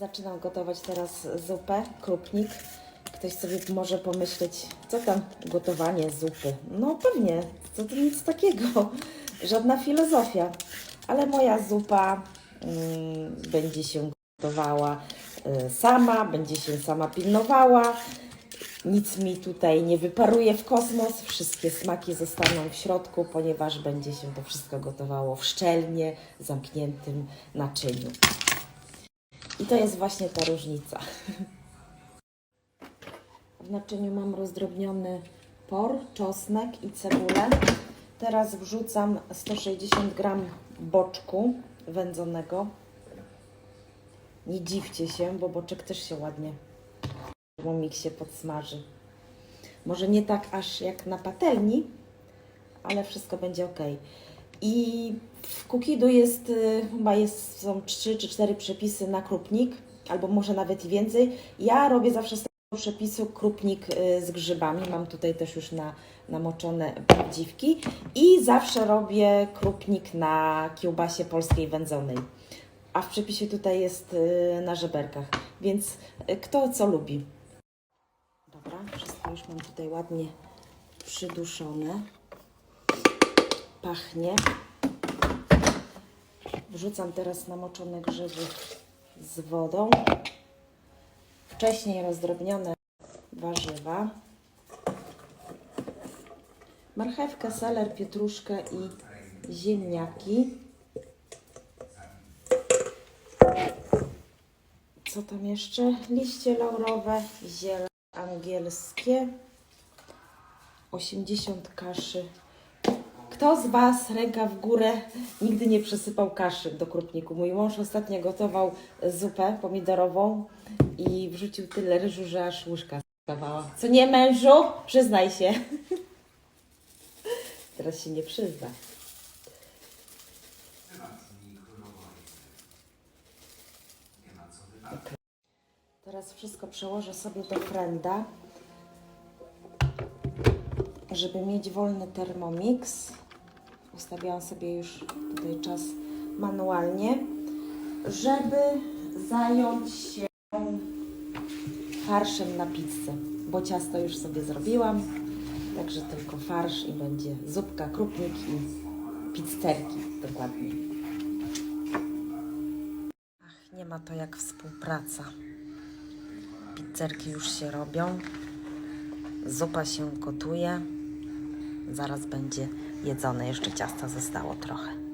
Zaczynam gotować teraz zupę, krupnik. Ktoś sobie może pomyśleć, co tam gotowanie zupy? No pewnie, co to nic takiego, żadna filozofia. Ale moja zupa mm, będzie się gotowała y, sama, będzie się sama pilnowała. Nic mi tutaj nie wyparuje w kosmos, wszystkie smaki zostaną w środku, ponieważ będzie się to wszystko gotowało w szczelnie zamkniętym naczyniu. I to jest właśnie ta różnica. W naczyniu mam rozdrobniony por, czosnek i cebulę. Teraz wrzucam 160 gram boczku wędzonego. Nie dziwcie się, bo boczek też się ładnie w miksie podsmaży. Może nie tak aż jak na patelni, ale wszystko będzie ok. I w Kukidu jest, y, chyba jest, są 3 czy 4 przepisy na krupnik, albo może nawet i więcej. Ja robię zawsze z tego przepisu krupnik y, z grzybami. Mam tutaj też już na, namoczone prawdziwki. I zawsze robię krupnik na kiełbasie polskiej wędzonej. A w przepisie tutaj jest y, na żeberkach. Więc kto co lubi. Dobra, wszystko już mam tutaj ładnie przyduszone. Pachnie. Wrzucam teraz namoczone grzyby z wodą. Wcześniej rozdrobnione warzywa. Marchewkę, seler, pietruszkę i ziemniaki. Co tam jeszcze? Liście laurowe, ziele angielskie. 80 kaszy. Kto z Was, ręka w górę, nigdy nie przesypał kaszy do krupniku? Mój mąż ostatnio gotował zupę pomidorową i wrzucił tyle ryżu, że aż łyżka skawała. Co nie mężu? Przyznaj się. Teraz się nie przyzna. Teraz wszystko przełożę sobie do frenda, żeby mieć wolny Thermomix. Ustawiałam sobie już tutaj czas manualnie, żeby zająć się farszem na pizzę, bo ciasto już sobie zrobiłam, także tylko farsz i będzie zupka, krupnik i pizzerki dokładnie. Ach, nie ma to jak współpraca. Pizzerki już się robią. Zupa się gotuje. Zaraz będzie jedzone. Jeszcze ciasta zostało trochę.